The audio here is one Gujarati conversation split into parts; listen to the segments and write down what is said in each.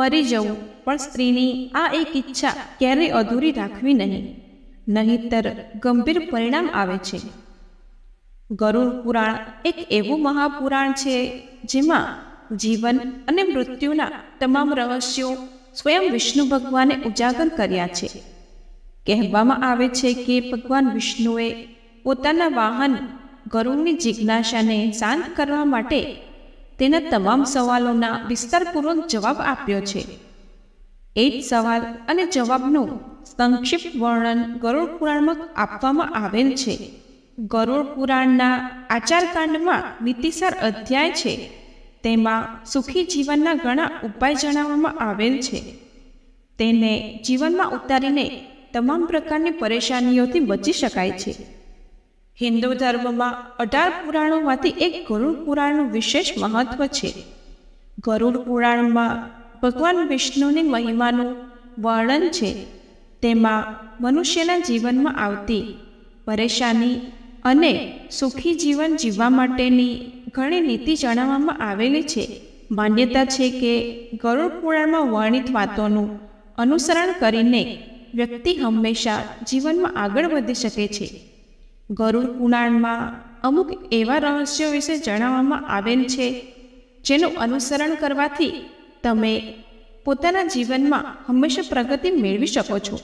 મરી જવું, પણ સ્ત્રીની આ એક ઈચ્છા ક્યારેય અધૂરી રાખવી નહીં. નહીંતર ગંભીર પરિણામ આવે છે. ગરુડ પુરાણ એક એવું મહાપુરાણ છે જેમાં જીવન અને મૃત્યુના તમામ રહસ્યો સ્વયં વિષ્ણુ ભગવાને ઉજાગર કર્યા છે. કહેવામાં આવે છે કે ભગવાન વિષ્ણુએ પોતાના વાહન ગરુડની જિજ્ઞાસાને શાંત કરવા માટે તેના તમામ સવાલોના વિસ્તારપૂર્વક જવાબ આપ્યો છે. એ જ સવાલ અને જવાબનું સંક્ષિપ્ત વર્ણન ગરુડ પુરાણમાં આપવામાં આવેલ છે. ગરુડ પુરાણના આચારકાંડમાં નીતિસાર અધ્યાય છે. તેમાં સુખી જીવનના ઘણા ઉપાય જણાવવામાં આવેલ છે. તેને જીવનમાં ઉતારીને તમામ પ્રકારની પરેશાનીઓથી બચી શકાય છે. હિન્દુ ધર્મમાં અઢાર પુરાણોમાંથી એક ગરુડ પુરાણનું વિશેષ મહત્વ છે. ગરુડ પુરાણમાં ભગવાન વિષ્ણુની મહિમાનું વર્ણન છે. તેમાં મનુષ્યના જીવનમાં આવતી પરેશાની અને સુખી જીવન જીવવા માટેની ઘણી નીતિ જણાવવામાં આવેલી છે. માન્યતા છે કે ગરુડ પુરાણમાં વર્ણિત વાતોનું અનુસરણ કરીને વ્યક્તિ હંમેશા જીવનમાં આગળ વધી શકે છે. ગરુડ પુરાણમાં અમુક એવા રહસ્યો વિશે જણાવવામાં આવેલ છે, જેનું અનુસરણ કરવાથી તમે પોતાના જીવનમાં હંમેશા પ્રગતિ મેળવી શકો છો.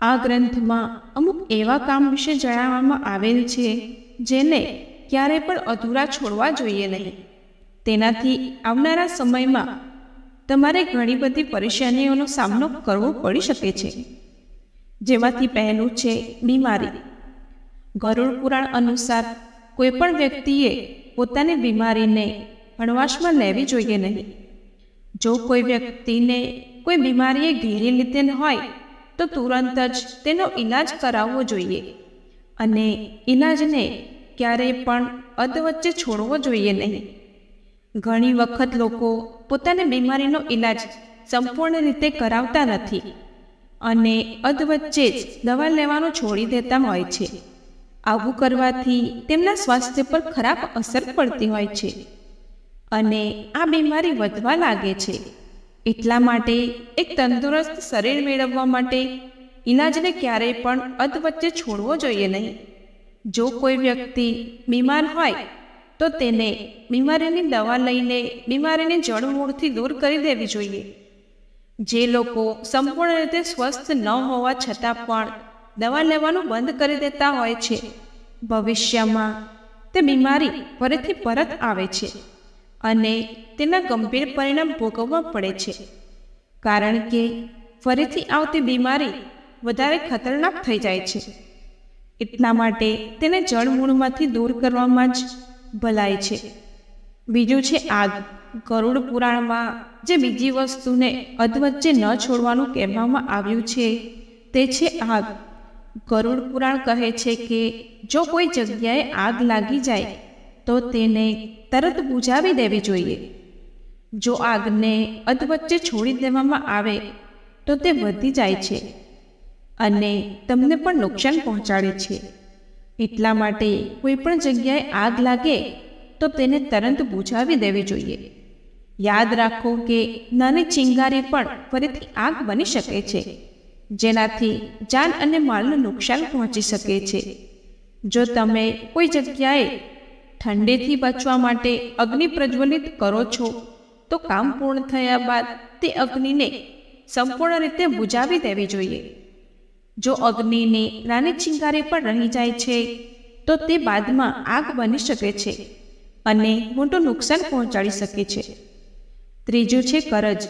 આ ગ્રંથમાં અમુક એવા કામ વિશે જણાવવામાં આવેલ છે, જેને ક્યારે પણ અધૂરા છોડવા જોઈએ નહીં. તેનાથી આવનારા સમયમાં તમારે ઘણી બધી પરેશાનીઓનો સામનો કરવો પડી શકે છે. જેમાંથી પહેલું છે, બીમારી. ગરુડ પુરાણ અનુસાર કોઈ પણ વ્યક્તિએ પોતાની બીમારીને ભણવાશમાં લેવી જોઈએ નહીં. જો કોઈ વ્યક્તિને કોઈ બીમારીએ ઘેરી લીધેલ હોય, તો તુરંત જ તેનો ઈલાજ કરાવવો જોઈએ અને ઈલાજને ક્યારેય પણ અધવચ્ચે છોડવો જોઈએ નહીં. ઘણી વખત લોકો પોતાની બીમારીનો ઈલાજ સંપૂર્ણ રીતે કરાવતા નથી અને અધવચ્ચે જ દવા લેવાનું છોડી દેતા હોય છે. આવું કરવાથી તેમના સ્વાસ્થ્ય પર ખરાબ અસર પડતી હોય છે. અને આ બીમારી વધવા લાગે છે. એટલા માટે એક તંદુરસ્ત શરીર મેળવવા માટે ઈલાજને ક્યારેય પણ અધવચ્ચે છોડવો જોઈએ નહીં. જો કોઈ વ્યક્તિ બીમાર હોય, તો તેને બીમારીની દવા લઈને બીમારીને જળમૂળથી દૂર કરી દેવી જોઈએ. જે લોકો સંપૂર્ણ રીતે સ્વસ્થ ન હોવા છતાં પણ દવા લેવાનું બંધ કરી દેતા હોય છે. ભવિષ્યમાં તે બીમારી ફરીથી પરત આવે છે અને તેના ગંભીર પરિણામ ભોગવવા પડે છે. કારણ કે ફરીથી આવતી બીમારી વધારે ખતરનાક થઈ જાય છે. એટલા માટે તેને જળમૂળમાંથી દૂર કરવામાં જ ભલાય છે. બીજું છે આગ. ગરુડ પુરાણમાં જે બીજી વસ્તુને અધવચ્ચે ન છોડવાનું કહેવામાં આવ્યું છે તે છે આગ. ગરુડ પુરાણ કહે છે કે, જો કોઈ જગ્યાએ આગ લાગી જાય, તો તેને તરત બુઝાવી દેવી જોઈએ. જો આગને અધવચ્ચે છોડી દેવામાં આવે, તો તે વધી જાય છે અને તમને પણ નુકસાન પહોંચાડે છે. એટલા માટે કોઈ પણ જગ્યાએ આગ લાગે, તો તેને તરત બુઝાવી દેવી જોઈએ. યાદ રાખો કે નાની ચિંગારી પણ ફરીથી આગ બની શકે છે. જેનાથી જાન અને માલનું નુકસાન પહોંચી શકે છે. જો તમે કોઈ જગ્યાએ ઠંડીથી બચવા માટે અગ્નિ પ્રજ્વલિત કરો છો, તો કામ પૂર્ણ થયા બાદ તે અગ્નિને સંપૂર્ણ રીતે બુઝાવી દેવી જોઈએ. જો અગ્નિની નાની ચિંગારી પણ રહી જાય છે, તો તે બાદમાં આગ બની શકે છે અને મોટું નુકસાન પહોંચાડી શકે છે. ત્રીજું છે કરજ.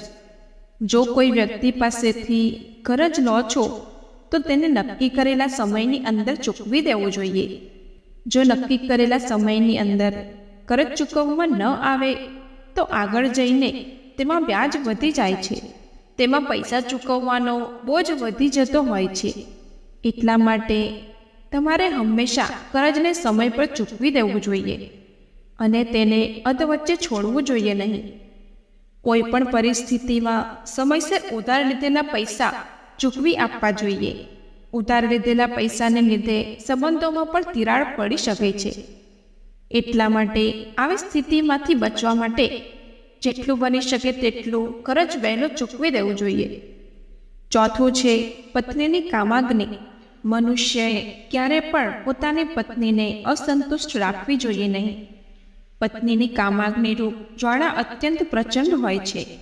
જો કોઈ વ્યક્તિ પાસેથી કરજ લો છો, તો તેને નક્કી કરેલા સમયની અંદર ચૂકવી દેવું જોઈએ. જો નક્કી કરેલા સમયની અંદર કરજ ચૂકવવામાં ન આવે, તો આગળ જઈને તેમાં વ્યાજ વધી જાય છે. તેમાં પૈસા ચૂકવવાનો બોજ વધી જતો હોય છે. એટલા માટે તમારે હંમેશા કરજને સમય પર ચૂકવી દેવું જોઈએ અને તેને અધવચ્ચે છોડવું જોઈએ નહીં. કોઈ પણ પરિસ્થિતિમાં સમયસર ઉધાર લીધેલા પૈસા ચૂકવી આપવા જોઈએ. ઉધાર લીધેલા પૈસાને લીધે સંબંધોમાં પણ તિરાડ પડી શકે છે. એટલા માટે આવી સ્થિતિમાંથી બચવા માટે જેટલું બની શકે તેટલું કરજ વહેલું ચૂકવી દેવું જોઈએ. ચોથું છે પત્નીની કામાગ્નિ. મનુષ્યએ ક્યારે પણ પોતાની પત્નીને અસંતુષ્ટ રાખવી જોઈએ નહીં. પત્નીની કામાગ્નિ રૂપ જ્વાળા અત્યંત પ્રચંડ હોય છે.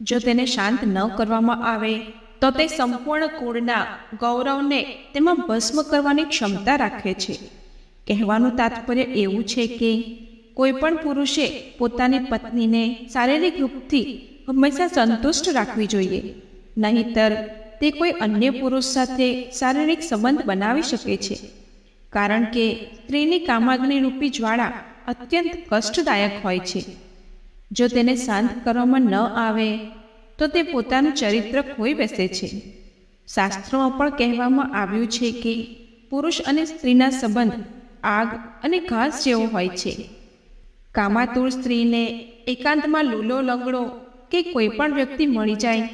જો તેને શાંત ન કરવામાં આવે, તો તે સંપૂર્ણ કુળના ગૌરવને તેમાં ભસ્મ કરવાની ક્ષમતા રાખે છે. કહેવાનું તાત્પર્ય એવું છે કે, કોઈ પણ પુરુષે પોતાની પત્નીને શારીરિક રૂપથી હંમેશા સંતુષ્ટ રાખવી જોઈએ. નહીંતર, તે કોઈ અન્ય પુરુષ સાથે શારીરિક સંબંધ બનાવી શકે છે. કારણ કે, સ્ત્રીની કામાગ્નિ રૂપી જ્વાળા અત્યંત કષ્ટદાયક હોય છે. જો તેને શાંત કરવામાં ન આવે, તો તે પોતાનું ચરિત્ર ખોઈ બેસે છે. શાસ્ત્રોમાં પણ કહેવામાં આવ્યું છે કે પુરુષ અને સ્ત્રીના સંબંધ આગ અને ઘાસ જેવો હોય છે. કામાતુર સ્ત્રીને એકાંતમાં લૂલો, લંગડો કે કોઈ પણ વ્યક્તિ મળી જાય,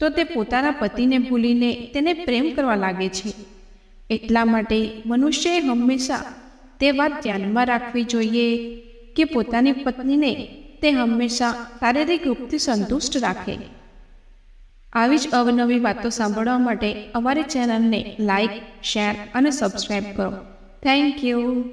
તો તે પોતાના પતિને ભૂલીને તેને પ્રેમ કરવા લાગે છે. એટલા માટે મનુષ્યએ હંમેશા તે વાત ધ્યાનમાં રાખવી જોઈએ કે પોતાની પત્નીને તે હંમેશા શારીરિક રૂપથી સંતુષ્ટ રાખે. આવી જ અવનવી વાતો સાંભળવા માટે અમારી ચેનલને લાઈક, શેર અને સબસ્ક્રાઈબ કરો. Thank you.